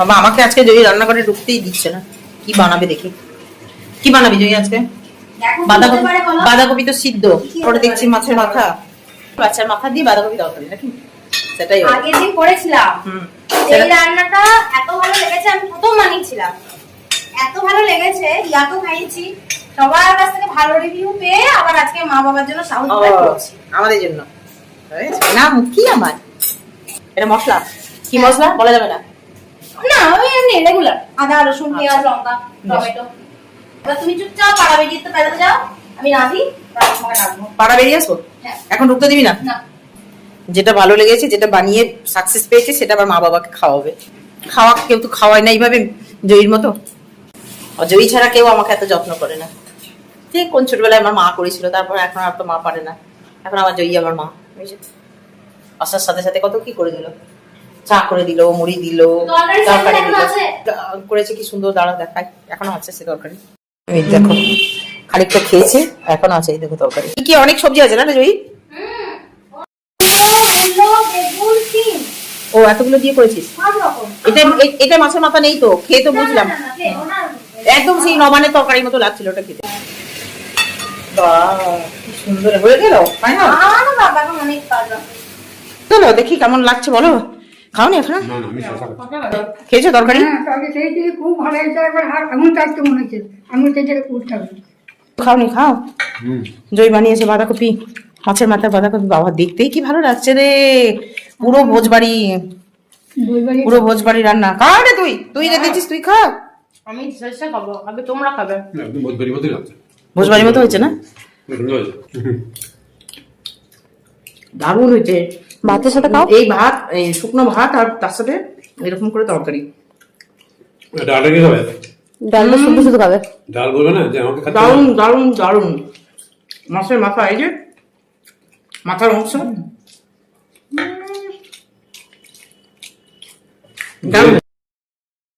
বাবা আমাকে আজকে জয়ী রান্না করে ঢুকতেই দিচ্ছে না। কি বানাবে দেখি। কি বানাবি জয়ী আজকে? বাঁধাকপি? বাঁধাকপি তো সিদ্ধ। ওটা দেখছি মাছের মাথা। বাচ্চার মাথা দিয়ে বাঁধাকপি তরকারি নাকি? সেটাই। আগের দিন করেছিলাম। এই রান্নাটা এত ভালো লেগেছে আমি প্রথম বানিয়েছিলাম। এত ভালো লেগেছে ইয়াকেও খাইয়েছি। সবার কাছ থেকে ভালো রিভিউ পেয়ে আবার আজকে মা বাবার জন্য সাহস করছি। আমাদের জন্য? না কি আমার? এটা মশলা। কি মশলা? বলা যাবে না। না ওই এমনি রেগুলার আদা রসুন আচ্ছা। পেঁয়াজ লঙ্কা টমেটো। এবার তুমি চুপচাপ পাড়া বেরিয়ে তো যাও আমি রাঁধি পাড়া বেরিয়ে আসব? হ্যাঁ। এখন ঢুকতে দিবি না? যেটা ভালো লেগেছে যেটা বানিয়ে সাকসেস পেয়েছে সেটা আবার মা বাবাকে খাওয়াবে। খাওয়া কেউ তো খাওয়ায় না এইভাবে জয়ীর মতো। আর জয়ী ছাড়া কেউ আমাকে এত যত্ন করে না। ঠিক কোন ছোটবেলায় আমার মা করেছিল তারপর এখন আর তো মা পারে না। এখন আমার জয়ী আমার মা। বুঝেছ? আসার সাথে সাথে কত কি করে দিল। চা করে দিল মুড়ি দিল তরকারি দিল। করেছে কি সুন্দর দাঁড়া দেখায় এখনও আছে সে তরকারি। এই দেখো খানিকটা খেয়েছে এখনও আছে এই দেখো তরকারি। কি কি অনেক সবজি আছে না রে জয়ী? মূলো, বেগুন, সিম, ও এতগুলো দিয়ে করেছিস? এটা এটা মাছের মাথা নেই তো খেয়ে তো বুঝলাম। একদম সেই নবানের তরকারির মতো লাগছিল ওটা খেতে। বাহ, সুন্দর হয়ে গেল ফাইনাল দেখি কেমন লাগছে বলো। খাওনি এখন। খেয়েছো তরকারি? হ্যাঁ খুব ভালো হয়েছে একবার আর চাইতে মনে হচ্ছে। আমি থেকে উঠতে খাওনি খাও। জয় বানিয়েছে বাঁধাকপি মাছের মাথা বাঁধাকপি বাবা দেখতেই কি ভালো লাগছে রে। পুরো ভোজবাড়ি পুরো ভোজবাড়ি রান্না। খা রে তুই তুই রেঁধেছিস তুই খা। আমি শেষে খাব আগে তোমরা খাবে। ভোজবাড়ির মতো হয়েছে না? দারুণ হয়েছে। ভাতের সাথে খাও? এই ভাত এই শুকনো ভাত আর তার সাথে এরকম করে তরকারি। ডালটা কি খাবে? ডালটা শুধু শুধু খাবে? ডাল বলবে না যে আমাকে দারুণ দারুণ দারুণ মাছের মাথা এই যে মাথার অংশ। দারুণ।